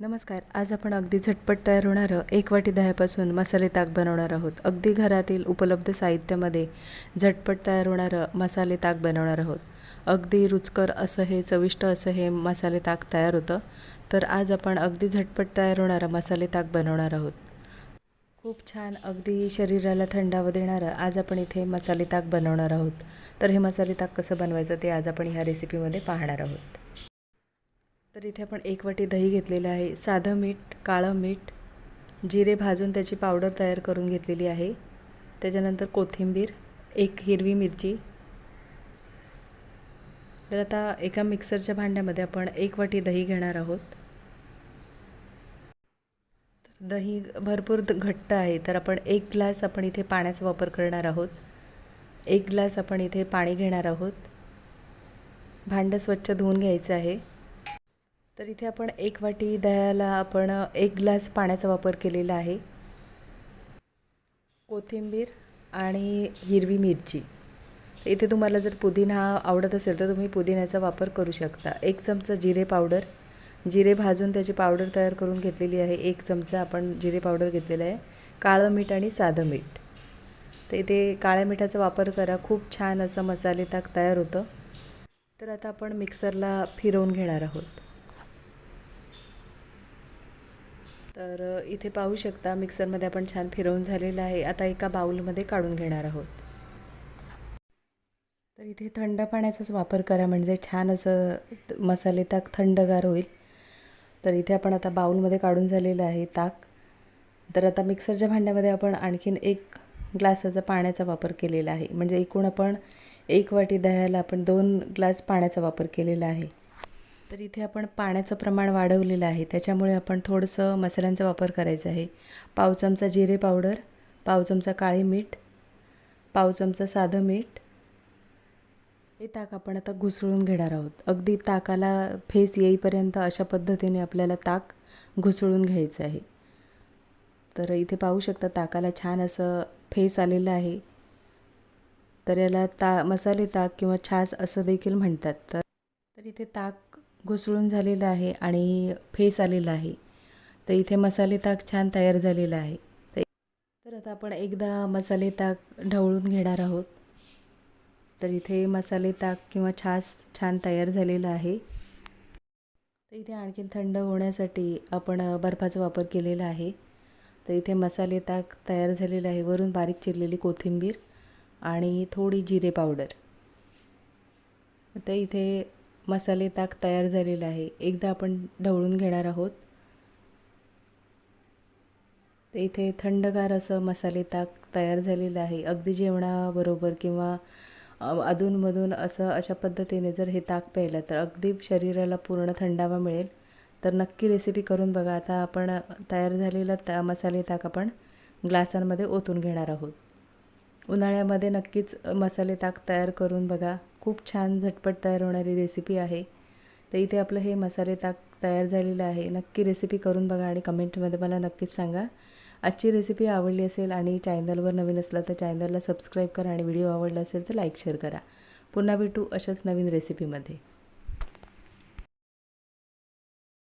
नमस्कार आज आपण अगदी झटपट तयार होणारं एक वाटी दह्यापासून मसाले ताक बनवणार आहोत. अगदी घरातील उपलब्ध साहित्यामध्ये झटपट तयार होणारं मसाले ताक बनवणार आहोत. अगदी रुचकर असं हे चविष्ट असं हे मसाले ताक तयार होतं. तर आज आपण अगदी झटपट तयार होणारं मसाले ताक बनवणार आहोत. खूप छान अगदी शरीराला थंडावं देणारं आज आपण इथे मसाले ताक बनवणार आहोत. तर हे मसाले ताक कसं बनवायचं ते आज आपण ह्या रेसिपीमध्ये पाहणार आहोत. तर इथे आपण एक वाटी दही घेतलेलं आहे. साधं मीठ काळं मीठ जिरे भाजून त्याची पावडर तयार करून घेतलेली आहे. त्याच्यानंतर कोथिंबीर एक हिरवी मिरची. तर आता एका मिक्सरच्या भांड्यामध्ये आपण एक वाटी दही घेणार आहोत. तर दही भरपूर घट्ट आहे. तर आपण एक ग्लास आपण इथे पाण्याचा वापर करणार आहोत. एक ग्लास आपण इथे पाणी घेणार आहोत. भांडं स्वच्छ धुवून घ्यायचं आहे. तर इथे आपण एक वाटी दह्याला आपण एक ग्लास पाण्याचा वापर केलेला आहे. कोथिंबीर आणि हिरवी मिरची. इथे तुम्हाला जर पुदिना आवडत असेल तर तुम्ही पुदिन्याचा वापर करू शकता. एक चमचा जिरे पावडर. जिरे भाजून त्याची पावडर तयार करून घेतलेली आहे. एक चमचा आपण जिरे पावडर घेतलेलं आहे. काळं मीठ आणि साधं मीठ. तर इथे काळ्या मिठाचा वापर करा. खूप छान असं मसाले ताक तयार होतं. तर आता आपण मिक्सरला फिरवून घेणार आहोत. तर इथे पाहू शकता मिक्सरमध्ये आपण छान फिरवून झालेलं आहे. आता एका बाउलमध्ये काढून घेणार आहोत. तर इथे थंड पाण्याचाच वापर करा म्हणजे छान असं मसाले ताक थंडगार होईल. तर इथे आपण आता बाउलमध्ये काढून झालेलं आहे ताक. तर आता मिक्सरच्या भांड्यामध्ये आपण आणखीन एक ग्लासाचा पाण्याचा वापर केलेला आहे. म्हणजे एकूण आपण एक वाटी दह्याला आपण दोन ग्लास पाण्याचा वापर केलेला आहे. तर इथे आपण पाण्याचं प्रमाण वाढवलेलं आहे. त्याच्यामुळे आपण थोडंसं मसाल्यांचा वापर करायचा आहे. पाव चमचा जिरे पावडर पाव चमचा काळी मीठ पाव चमचा साधं मीठ. हे ताक आपण आता घुसळून घेणार आहोत. अगदी ताकाला फेस येईपर्यंत अशा पद्धतीने आपल्याला ताक घुसळून घ्यायचं आहे. तर इथे पाहू शकता ताकाला छान असं फेस आलेलं आहे. तर याला ता मसाले ताक किंवा छास असं देखील म्हणतात. तर तर इथे ताक घुसळून झालेलं आहे आणि फेस आलेला आहे. तर इथे मसाले ताक छान तयार झालेलं आहे. तर आता आपण एकदा मसाले ताक ढवळून घेणार आहोत. तर इथे मसाले ताक किंवा छास छान तयार झालेलं आहे. तर इथे आणखीन थंड होण्यासाठी आपण बर्फाचा वापर केलेला आहे. तर इथे मसाले ताक तयार झालेलं आहे. वरून बारीक चिरलेली कोथिंबीर आणि थोडी जिरे पावडर. तर इथे मसाले ताक तयार झालेलं आहे. एकदा आपण ढवळून घेणार आहोत. तर इथे थंडगार असं मसाले ताक तयार झालेलं आहे. अगदी जेवणाबरोबर किंवा अधूनमधून असं अशा पद्धतीने जर हे ताक प्यायलं तर अगदी शरीराला पूर्ण थंडावा मिळेल. तर नक्की रेसिपी करून बघा. आता आपण तयार झालेला ता मसाले ताक आपण ग्लासांमध्ये ओतून घेणार आहोत. उन्हाळ्यामध्ये नक्कीच मसाले ताक तयार करून बघा. खूप छान झटपट तयार होणारी रेसिपी आहे. तर इथे आपलं हे मसाले ताक तयार झालेलं आहे. नक्की रेसिपी करून बघा आणि कमेंटमध्ये मला नक्कीच सांगा. आजची रेसिपी आवडली असेल आणि चॅनलवर नवीन असला तर चॅनलला सबस्क्राईब करा आणि व्हिडिओ आवडला असेल तर लाईक शेअर करा. पुन्हा भेटू अशाच नवीन रेसिपीमध्ये